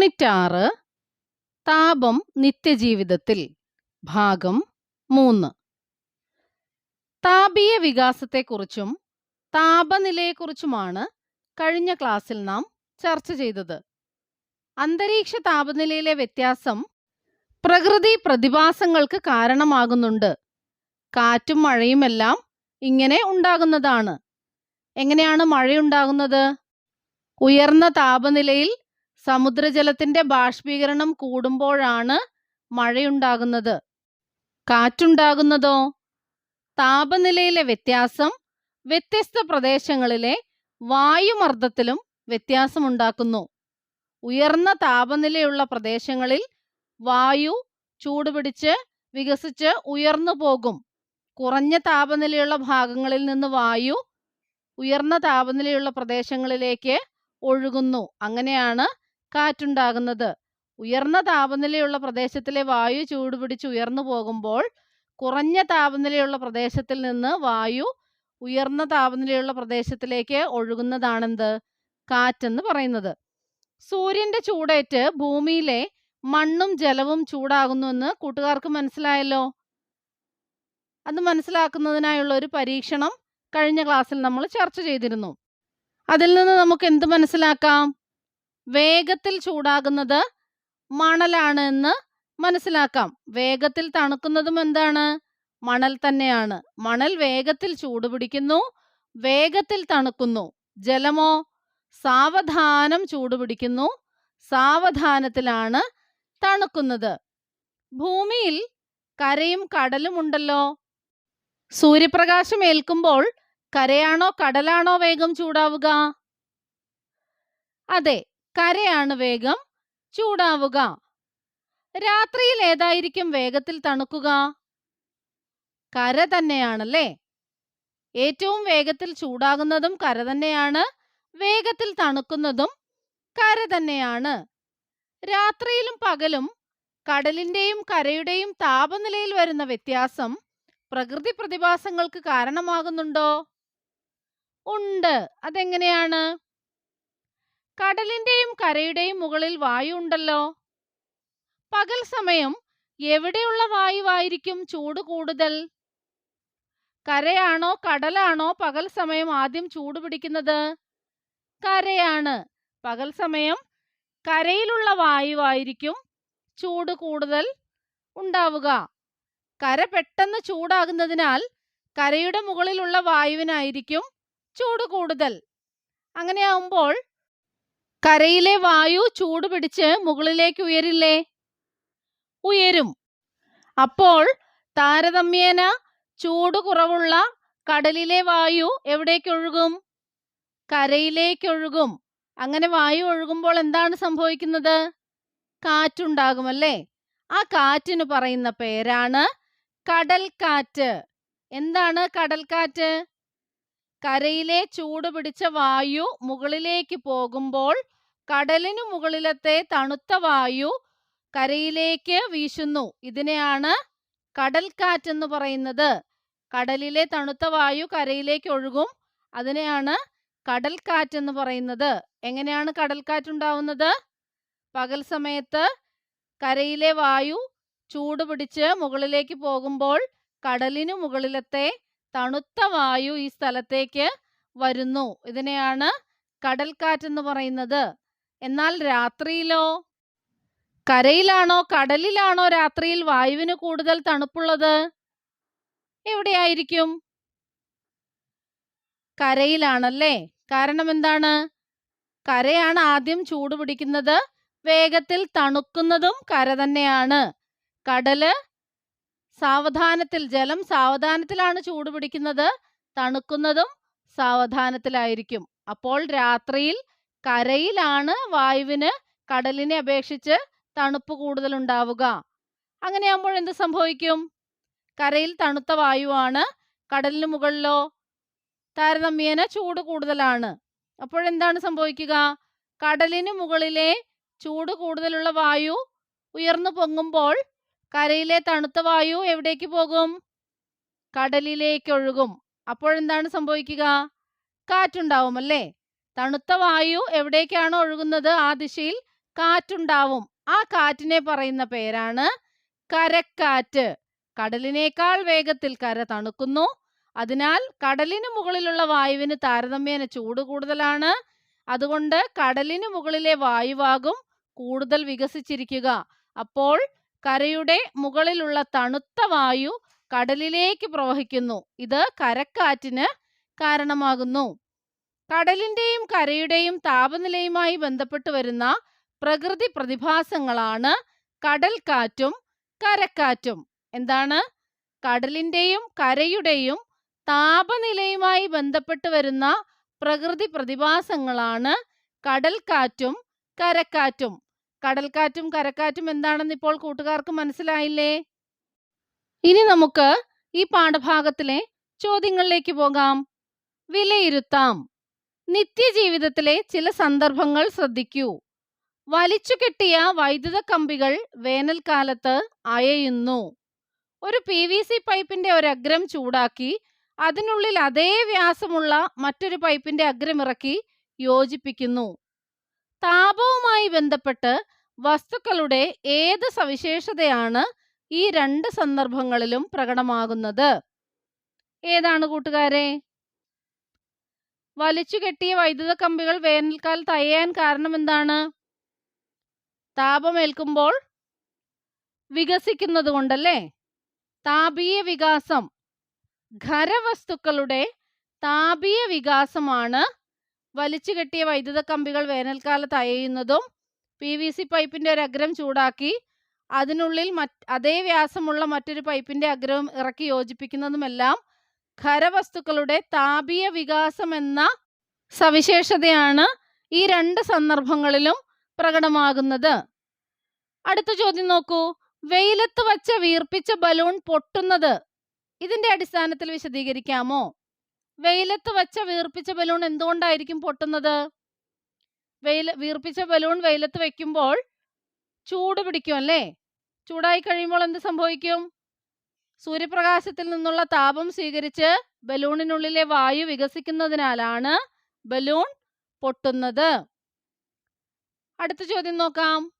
Unit ആറ് താപം നിത്യജീവിതത്തിൽ ഭാഗം മൂന്ന്. താപീയ വികാസത്തെക്കുറിച്ചും താപനിലയെക്കുറിച്ചുമാണ് കഴിഞ്ഞ ക്ലാസ്സിൽ നാം ചർച്ച ചെയ്തത്. അന്തരീക്ഷ താപനിലയിലെ വ്യത്യാസം പ്രകൃതി പ്രതിഭാസങ്ങൾക്ക് കാരണമാകുന്നുണ്ട്. കാറ്റും മഴയുമെല്ലാം ഇങ്ങനെ ഉണ്ടാകുന്നതാണ്. എങ്ങനെയാണ് മഴയുണ്ടാകുന്നത്? ഉയർന്ന താപനിലയിൽ സമുദ്രജലത്തിന്റെ ബാഷ്പീകരണം കൂടുമ്പോഴാണ് മഴയുണ്ടാകുന്നത്. കാറ്റുണ്ടാകുന്നതോ? താപനിലയിലെ വ്യത്യാസം വ്യത്യസ്ത പ്രദേശങ്ങളിലെ വായുമർദ്ദത്തിലും വ്യത്യാസമുണ്ടാക്കുന്നു. ഉയർന്ന താപനിലയുള്ള പ്രദേശങ്ങളിൽ വായു ചൂടുപിടിച്ച് വികസിച്ച് ഉയർന്നു പോകും. കുറഞ്ഞ താപനിലയുള്ള ഭാഗങ്ങളിൽ നിന്ന് വായു ഉയർന്ന താപനിലയുള്ള പ്രദേശങ്ങളിലേക്ക് ഒഴുകുന്നു. അങ്ങനെയാണ് കാറ്റുണ്ടാകുന്നത്. ഉയർന്ന താപനിലയുള്ള പ്രദേശത്തിലെ വായു ചൂടുപിടിച്ച് ഉയർന്നു പോകുമ്പോൾ കുറഞ്ഞ താപനിലയുള്ള പ്രദേശത്തിൽ നിന്ന് വായു ഉയർന്ന താപനിലയുള്ള പ്രദേശത്തിലേക്ക് ഒഴുകുന്നതാണെന്ത്? കാറ്റെന്ന് പറയുന്നത്. സൂര്യന്റെ ചൂടേറ്റ് ഭൂമിയിലെ മണ്ണും ജലവും ചൂടാകുന്നുവെന്ന് കൂട്ടുകാർക്ക് മനസ്സിലായല്ലോ? അത് മനസ്സിലാക്കുന്നതിനായുള്ള ഒരു പരീക്ഷണം കഴിഞ്ഞ ക്ലാസ്സിൽ നമ്മൾ ചർച്ച ചെയ്തിരുന്നു. അതിൽ നിന്ന് നമുക്ക് എന്ത് മനസ്സിലാക്കാം? വേഗത്തിൽ ചൂടാകുന്നത് മണലാണ് എന്ന് മനസ്സിലാക്കാം. വേഗത്തിൽ തണുക്കുന്നതും എന്താണ്? മണൽ തന്നെയാണ്. മണൽ വേഗത്തിൽ ചൂടുപിടിക്കുന്നു വേഗത്തിൽ തണുക്കുന്നു. ജലമോ? സാവധാനം ചൂടുപിടിക്കുന്നു സാവധാനത്തിലാണ് തണുക്കുന്നത്. ഭൂമിയിൽ കരയും കടലും ഉണ്ടല്ലോ. സൂര്യപ്രകാശം ഏൽക്കുമ്പോൾ കരയാണോ കടലാണോ വേഗം ചൂടാവുക? അതെ കരയാണ് വേഗം ചൂടാവുക. രാത്രിയിൽ ഏതായിരിക്കും വേഗത്തിൽ തണുക്കുക? കര തന്നെയാണല്ലേ? ഏറ്റവും വേഗത്തിൽ ചൂടാകുന്നതും കര തന്നെയാണ്. വേഗത്തിൽ തണുക്കുന്നതും കര തന്നെയാണ്. രാത്രിയിലും പകലും കടലിന്റെയും കരയുടെയും താപനിലയിൽ വരുന്ന വ്യത്യാസം പ്രകൃതി പ്രതിഭാസങ്ങൾക്ക് കാരണമാകുന്നുണ്ടോ? ഉണ്ട്. അതെങ്ങനെയാണ്? കടലിന്റെയും കരയുടെയും മുകളിൽ വായു ഉണ്ടല്ലോ. പകൽ സമയം എവിടെയുള്ള വായുവായിരിക്കും ചൂട് കൂടുതൽ? കരയാണോ കടലാണോ പകൽ സമയം ആദ്യം ചൂട് പിടിക്കുന്നത്? കരയാണ്. പകൽ സമയം കരയിലുള്ള വായുവായിരിക്കും ചൂട് കൂടുതൽ ഉണ്ടാവുക. കര പെട്ടെന്ന് ചൂടാകുന്നതിനാൽ കരയുടെ മുകളിലുള്ള വായുവിനായിരിക്കും ചൂട് കൂടുതൽ. അങ്ങനെയാവുമ്പോൾ കരയിലെ വായു ചൂട് പിടിച്ച് മുകളിലേക്ക് ഉയരില്ലേ? ഉയരും. അപ്പോൾ താരതമ്യേന ചൂട് കുറവുള്ള കടലിലെ വായു എവിടേക്ക് ഒഴുകും? കരയിലേക്ക് ഒഴുകും. അങ്ങനെ വായു ഒഴുകുമ്പോൾ എന്താണ് സംഭവിക്കുന്നത്? കാറ്റുണ്ടാകുമല്ലേ ആ കാറ്റിന് പറയുന്ന പേരാണ് കാറ്റ് എന്താണ് കടൽക്കാറ്റ്? കരയിലെ ചൂട് പിടിച്ച വായു മുകളിലേക്ക് പോകുമ്പോൾ കടലിനു മുകളിലത്തെ തണുത്ത വായു കരയിലേക്ക് വീശുന്നു. ഇതിനെയാണ് കടൽക്കാറ്റ് എന്ന് പറയുന്നത്. കടലിലെ തണുത്ത വായു കരയിലേക്ക് ഒഴുകും. അതിനെയാണ് കടൽക്കാറ്റ് എന്ന് പറയുന്നത്. എങ്ങനെയാണ് കടൽക്കാറ്റ് ഉണ്ടാവുന്നത്? പകൽ സമയത്ത് കരയിലെ വായു ചൂട് പിടിച്ച് മുകളിലേക്ക് പോകുമ്പോൾ കടലിനു മുകളിലത്തെ തണുത്ത വായു ഈ സ്ഥലത്തേക്ക് വരുന്നു. ഇതിനെയാണ് കടൽക്കാറ്റ് എന്ന് പറയുന്നത്. എന്നാൽ രാത്രിയിലോ? കരയിലാണോ? കടലിലാണോ രാത്രിയിൽ വായുവിന് കൂടുതൽ തണുപ്പുള്ളത്? എവിടെയായിരിക്കും? കരയിലാണല്ലേ? കാരണം എന്താണ്? കരയാണ് ആദ്യം ചൂട് പിടിക്കുന്നത്. വേഗത്തിൽ തണുക്കുന്നതും കര തന്നെയാണ്. കടൽ സാവധാനത്തിൽ ജലം സാവധാനത്തിലാണ് ചൂട് പിടിക്കുന്നത്. തണുക്കുന്നതും സാവധാനത്തിലായിരിക്കും. അപ്പോൾ രാത്രിയിൽ കരയിലാണ് വായുവിന് കടലിനെ അപേക്ഷിച്ച് തണുപ്പ് കൂടുതൽ ഉണ്ടാവുക അങ്ങനെയാകുമ്പോൾ എന്ത് സംഭവിക്കും? കരയിൽ തണുത്ത വായുവാണ് കടലിന് മുകളിലോ? താരതമ്യേന ചൂട് കൂടുതലാണ്. അപ്പോഴെന്താണ് സംഭവിക്കുക? കടലിന് മുകളിലെ ചൂട് കൂടുതലുള്ള വായു ഉയർന്നു പൊങ്ങുമ്പോൾ കരയിലെ തണുത്ത വായു എവിടേക്ക് പോകും? കടലിലേക്ക് ഒഴുകും. അപ്പോഴെന്താണ് സംഭവിക്കുക? കാറ്റുണ്ടാവും അല്ലേ തണുത്ത വായു എവിടേക്കാണോ ഒഴുകുന്നത്? ആ ദിശയിൽ കാറ്റുണ്ടാവും. ആ കാറ്റിനെ പറയുന്ന പേരാണ് കരക്കാറ്റ്. കടലിനേക്കാൾ വേഗത്തിൽ കര തണുക്കുന്നു. അതിനാൽ കടലിന് മുകളിലുള്ള വായുവിന് താരതമ്യേന ചൂട് കൂടുതലാണ്. അതുകൊണ്ട് കടലിന് മുകളിലെ വായുവാകും കൂടുതൽ വികസിച്ചിരിക്കുക. അപ്പോൾ കരയുടെ മുകളിലുള്ള തണുത്ത വായു കടലിലേക്ക് പ്രവഹിക്കുന്നു. ഇത് കരക്കാറ്റിന് കാരണമാകുന്നു. കടലിന്റെയും കരയുടെയും താപനിലയുമായി ബന്ധപ്പെട്ട് വരുന്ന പ്രകൃതി പ്രതിഭാസങ്ങളാണ് കടൽക്കാറ്റും കരക്കാറ്റും. എന്താണ്? കടലിന്റെയും കരയുടെയും താപനിലയുമായി ബന്ധപ്പെട്ട് വരുന്ന പ്രകൃതി പ്രതിഭാസങ്ങളാണ് കടൽക്കാറ്റും കരക്കാറ്റും. കടൽക്കാറ്റും കരക്കാറ്റും എന്താണെന്ന് ഇപ്പോൾ കൂട്ടുകാർക്ക് മനസ്സിലായില്ലേ? ഇനി നമുക്ക് ഈ പാഠഭാഗത്തിലെ ചോദ്യങ്ങളിലേക്ക് പോകാം. വിലയിരുത്താം. നിത്യജീവിതത്തിലെ ചില സന്ദർഭങ്ങൾ ശ്രദ്ധിക്കൂ. വലിച്ചു കെട്ടിയ വൈദ്യുത കമ്പികൾ വേനൽക്കാലത്ത് അയയുന്നു. ഒരു പി വി സി പൈപ്പിന്റെ ഒരഗ്രം ചൂടാക്കി അതിനുള്ളിൽ അതേ വ്യാസമുള്ള മറ്റൊരു പൈപ്പിന്റെ അഗ്രം ഇറക്കി യോജിപ്പിക്കുന്നു. താപവുമായി ബന്ധപ്പെട്ട് വസ്തുക്കളുടെ ഏത് സവിശേഷതയാണ് ഈ രണ്ട് സന്ദർഭങ്ങളിലും പ്രകടമാകുന്നത്? ഏതാണ് കൂട്ടുകാരെ? വലിച്ചു കെട്ടിയ വൈദ്യുത കമ്പികൾ വേനൽക്കാലത്ത് അയയാൻ കാരണം എന്താണ്? താപമേൽക്കുമ്പോൾ വികസിക്കുന്നത് കൊണ്ടല്ലേ? താപീയ വികാസം. ഖരവസ്തുക്കളുടെ താപീയ വികാസമാണ് വലിച്ചു കെട്ടിയ വൈദ്യുത കമ്പികൾ വേനൽക്കാലത്ത് അയയുന്നതും പി വി സി പൈപ്പിന്റെ ഒരു അഗ്രം ചൂടാക്കി അതിനുള്ളിൽ മറ്റ് അതേ വ്യാസമുള്ള മറ്റൊരു പൈപ്പിന്റെ അഗ്രം ഇറക്കി യോജിപ്പിക്കുന്നതുമെല്ലാം ഖരവസ്തുക്കളുടെ താപീയ വികാസം എന്ന സവിശേഷതയാണ് ഈ രണ്ട് സന്ദർഭങ്ങളിലും പ്രകടമാകുന്നത്. അടുത്ത ചോദ്യം നോക്കൂ. വെയിലത്ത് വച്ച വീർപ്പിച്ച ബലൂൺ പൊട്ടുന്നത് ഇതിന്റെ അടിസ്ഥാനത്തിൽ വിശദീകരിക്കാമോ? വെയിലത്ത് വച്ച വീർപ്പിച്ച ബലൂൺ എന്തുകൊണ്ടായിരിക്കും പൊട്ടുന്നത്? വെയിൽ വീർപ്പിച്ച ബലൂൺ വെയിലത്ത് വെക്കുമ്പോൾ ചൂട് പിടിക്കും അല്ലേ? ചൂടായി കഴിയുമ്പോൾ എന്ത് സംഭവിക്കും? സൂര്യപ്രകാശത്തിൽ നിന്നുള്ള താപം സ്വീകരിച്ച് ബലൂണിനുള്ളിലെ വായു വികസിക്കുന്നതിനാലാണ് ബലൂൺ പൊട്ടുന്നത്. അടുത്ത ചോദ്യം നോക്കാം.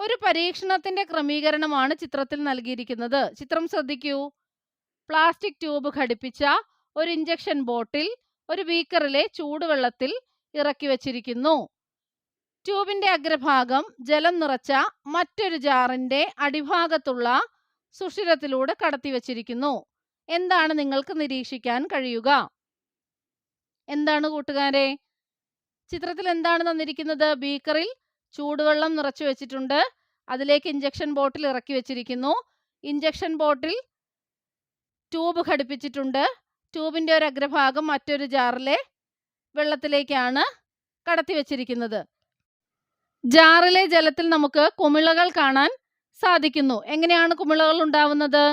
ഒരു പരീക്ഷണത്തിന്റെ ക്രമീകരണമാണ് ചിത്രത്തിൽ നൽകിയിരിക്കുന്നത്. ചിത്രം ശ്രദ്ധിക്കൂ. പ്ലാസ്റ്റിക് ട്യൂബ് ഘടിപ്പിച്ച ഒരു ഇഞ്ചക്ഷൻ ബോട്ടിൽ ഒരു ബീക്കറിലെ ചൂടുവെള്ളത്തിൽ ഇറക്കി വച്ചിരിക്കുന്നു. ട്യൂബിന്റെ അഗ്രഭാഗം ജലം നിറച്ച മറ്റൊരു ജാറിന്റെ അടിഭാഗത്തുള്ള സുഷിരത്തിലൂടെ കടത്തി വച്ചിരിക്കുന്നു. എന്താണ് നിങ്ങൾക്ക് നിരീക്ഷിക്കാൻ കഴിയുക? എന്താണ് കൂട്ടുകാരെ? ചിത്രത്തിൽ എന്താണ് തന്നിരിക്കുന്നത്? ബീക്കറിൽ ചൂടുവെള്ളം നിറച്ചു വെച്ചിട്ടുണ്ട്. അതിലേക്ക് ഇഞ്ചക്ഷൻ ബോട്ടിൽ ഇറക്കി വെച്ചിരിക്കുന്നു. ഇഞ്ചക്ഷൻ ബോട്ടിൽ ട്യൂബ് ഘടിപ്പിച്ചിട്ടുണ്ട്. ട്യൂബിന്റെ ഒരു അഗ്രഭാഗം മറ്റൊരു ജാറിലെ വെള്ളത്തിലേക്കാണ് കടത്തി വെച്ചിരിക്കുന്നത്. ജാറിലെ ജലത്തിൽ നമുക്ക് കുമിളകൾ കാണാൻ സാധിക്കുന്നു. എങ്ങനെയാണ് കുമിളകൾ ഉണ്ടാവുന്നത്?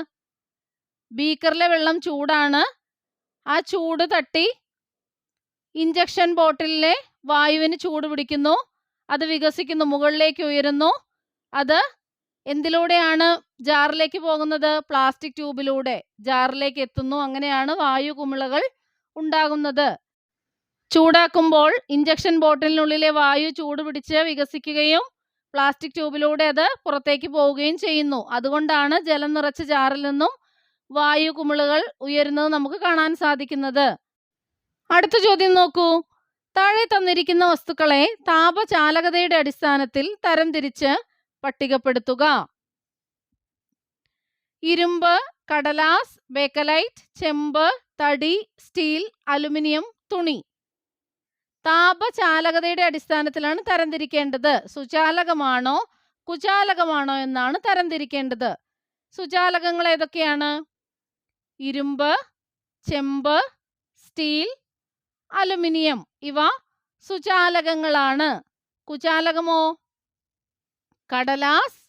ബീക്കറിലെ വെള്ളം ചൂടാണ്. ആ ചൂട് തട്ടി ഇഞ്ചക്ഷൻ ബോട്ടിലിലെ വായുവിന് ചൂട് പിടിക്കുന്നു. അത് വികസിക്കുന്നു മുകളിലേക്ക് ഉയരുന്നു. അത് എന്തിലൂടെയാണ് ജാറിലേക്ക് പോകുന്നത്? പ്ലാസ്റ്റിക് ട്യൂബിലൂടെ ജാറിലേക്ക് എത്തുന്നു. അങ്ങനെയാണ് വായു കുമിളകൾ ഉണ്ടാകുന്നത്. ചൂടാക്കുമ്പോൾ ഇഞ്ചക്ഷൻ ബോട്ടിലിനുള്ളിലെ വായു ചൂട് പിടിച്ച് വികസിക്കുകയും പ്ലാസ്റ്റിക് ട്യൂബിലൂടെ അത് പുറത്തേക്ക് പോവുകയും ചെയ്യുന്നു. അതുകൊണ്ടാണ് ജലം നിറച്ച ജാറിൽ നിന്നും വായു കുമിളുകൾ ഉയരുന്നത് നമുക്ക് കാണാൻ സാധിക്കുന്നത്. അടുത്ത ചോദ്യം നോക്കൂ. താഴെ തന്നിരിക്കുന്ന വസ്തുക്കളെ താപചാലകതയുടെ അടിസ്ഥാനത്തിൽ തരംതിരിച്ച് പട്ടികപ്പെടുത്തുക. ഇരുമ്പ് കടലാസ് ബേക്കലൈറ്റ് ചെമ്പ് തടി സ്റ്റീൽ അലുമിനിയം തുണി. താപചാലകതയുടെ അടിസ്ഥാനത്തിലാണ് തരംതിരിക്കേണ്ടത്. സുചാലകമാണോ കുചാലകമാണോ എന്നാണ് തരംതിരിക്കേണ്ടത്. സുചാലകങ്ങൾ ഏതൊക്കെയാണ്? ഇരുമ്പ് ചെമ്പ് സ്റ്റീൽ അലുമിനിയം. ഇവ സുചാലകങ്ങളാണ്. കുചാലകമോ? കടലാസ്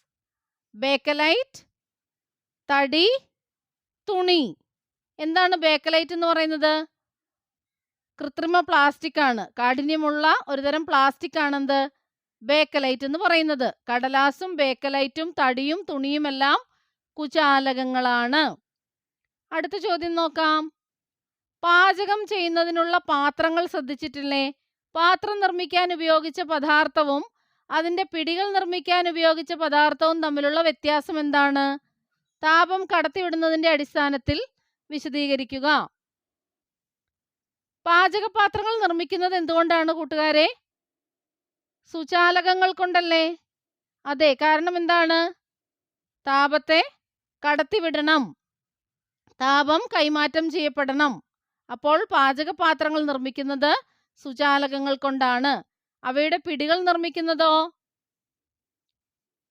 ബേക്കലൈറ്റ് തടി തുണി. എന്താണ് ബേക്കലൈറ്റ് എന്ന് പറയുന്നത്? കൃത്രിമ പ്ലാസ്റ്റിക് ആണ് കാഠിന്യമുള്ള ഒരുതരം പ്ലാസ്റ്റിക് ആണെന്ത് ബേക്കലൈറ്റ് എന്ന് പറയുന്നത്. കടലാസും ബേക്കലൈറ്റും തടിയും തുണിയുമെല്ലാം കുചാലകങ്ങളാണ്. അടുത്ത ചോദ്യം നോക്കാം. പാചകം ചെയ്യുന്നതിനുള്ള പാത്രങ്ങൾ ശ്രദ്ധിച്ചിട്ടില്ലേ? പാത്രം നിർമ്മിക്കാൻ ഉപയോഗിച്ച പദാർത്ഥവും അതിന്റെ പിടികൾ നിർമ്മിക്കാൻ ഉപയോഗിച്ച പദാർത്ഥവും തമ്മിലുള്ള വ്യത്യാസം എന്താണ്? താപം കടത്തിവിടുന്നതിന്റെ അടിസ്ഥാനത്തിൽ വിശദീകരിക്കുക. പാചകപാത്രങ്ങൾ നിർമ്മിക്കുന്നത് എന്തുകൊണ്ടാണ് കൂട്ടുകാരെ? സുചാലകങ്ങൾ കൊണ്ടല്ലേ? അതെ കാരണം എന്താണ്? താപത്തെ കടത്തിവിടണം. താപം കൈമാറ്റം ചെയ്യപ്പെടണം. അപ്പോൾ പാചകപാത്രങ്ങൾ നിർമ്മിക്കുന്നത് സുചാലകങ്ങൾ കൊണ്ടാണ്. അവയുടെ പിടികൾ നിർമ്മിക്കുന്നതോ?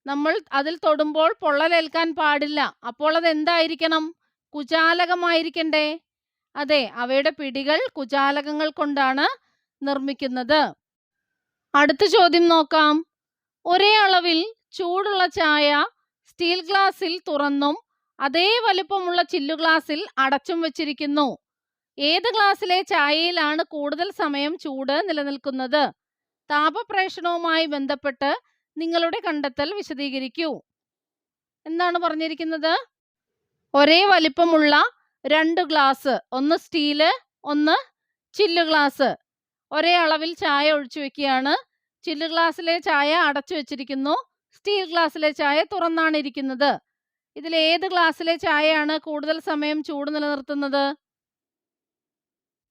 നമ്മൾ അതിൽ തൊടുമ്പോൾ പൊള്ളലേൽക്കാൻ പാടില്ല. അപ്പോൾ അത് എന്തായിരിക്കണം കുചാലകമായിരിക്കണ്ടേ? അതെ അവയുടെ പിടികൾ കുചാലകങ്ങൾ കൊണ്ടാണ് നിർമ്മിക്കുന്നത്. അടുത്ത ചോദ്യം നോക്കാം. ഒരേ അളവിൽ ചൂടുള്ള ചായ സ്റ്റീൽ ഗ്ലാസിൽ തുറന്നും അതേ വലുപ്പമുള്ള ചില്ലു ഗ്ലാസിൽ അടച്ചും വെച്ചിരിക്കുന്നു. ഏത് ഗ്ലാസ്സിലെ ചായയിലാണ് കൂടുതൽ സമയം ചൂട് നിലനിൽക്കുന്നത്? താപപ്രേഷണവുമായി ബന്ധപ്പെട്ട് നിങ്ങളുടെ കണ്ടെത്തൽ വിശദീകരിക്കൂ. എന്താണ് പറഞ്ഞിരിക്കുന്നത്? ഒരേ വലിപ്പമുള്ള രണ്ട് ഗ്ലാസ് ഒന്ന് സ്റ്റീൽ ഒന്ന് ചില്ല് ഗ്ലാസ്. ഒരേ അളവിൽ ചായ ഒഴിച്ചു വെക്കുകയാണ്. ചില്ല് ഗ്ലാസ്സിലെ ചായ അടച്ചു വെച്ചിരിക്കുന്നു. സ്റ്റീൽ ഗ്ലാസ്സിലെ ചായ തുറന്നാണ് ഇരിക്കുന്നത്. ഇതിൽ ഏത് ഗ്ലാസ്സിലെ ചായയാണ് കൂടുതൽ സമയം ചൂട് നിലനിർത്തുന്നത്?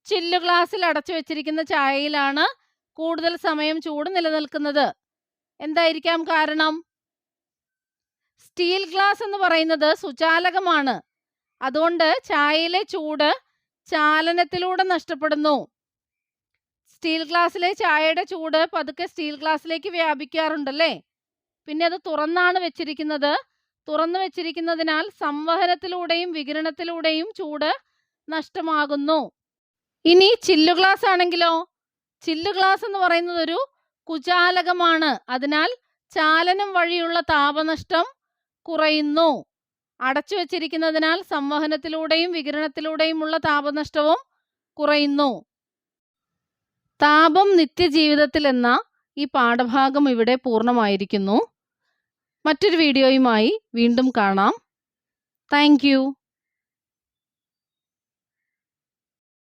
ചില്ല് ഗ്ലാസ്സിൽ അടച്ചു വെച്ചിരിക്കുന്ന ചായയിലാണ് കൂടുതൽ സമയം ചൂട് നിലനിൽക്കുന്നത്. എന്തായിരിക്കാം കാരണം? സ്റ്റീൽ ഗ്ലാസ് എന്ന് പറയുന്നത് സുചാലകമാണ്. അതുകൊണ്ട് ചായയിലെ ചൂട് ചാലനത്തിലൂടെ നഷ്ടപ്പെടുന്നു. സ്റ്റീൽ ഗ്ലാസ്സിലെ ചായയുടെ ചൂട് പതുക്കെ സ്റ്റീൽ ഗ്ലാസ്സിലേക്ക് വ്യാപിക്കാറുണ്ടല്ലേ? പിന്നെ അത് തുറന്നാണ് വെച്ചിരിക്കുന്നത്. തുറന്നു വെച്ചിരിക്കുന്നതിനാൽ സംവഹനത്തിലൂടെയും വികിരണത്തിലൂടെയും ചൂട് നഷ്ടമാകുന്നു. ഇനി ചില്ലു ഗ്ലാസ് ആണെങ്കിലോ? ചില്ലു ഗ്ലാസ് എന്ന് പറയുന്നത് ഒരു കുചാലകമാണ്. അതിനാൽ ചാലനം വഴിയുള്ള താപനഷ്ടം കുറയുന്നു. അടച്ചു വച്ചിരിക്കുന്നതിനാൽ സംവഹനത്തിലൂടെയും വികിരണത്തിലൂടെയുമുള്ള താപനഷ്ടവും കുറയുന്നു. താപം നിത്യജീവിതത്തിൽ എന്ന ഈ പാഠഭാഗം ഇവിടെ പൂർണമായിരിക്കുന്നു. മറ്റൊരു വീഡിയോയുമായി വീണ്ടും കാണാം. താങ്ക്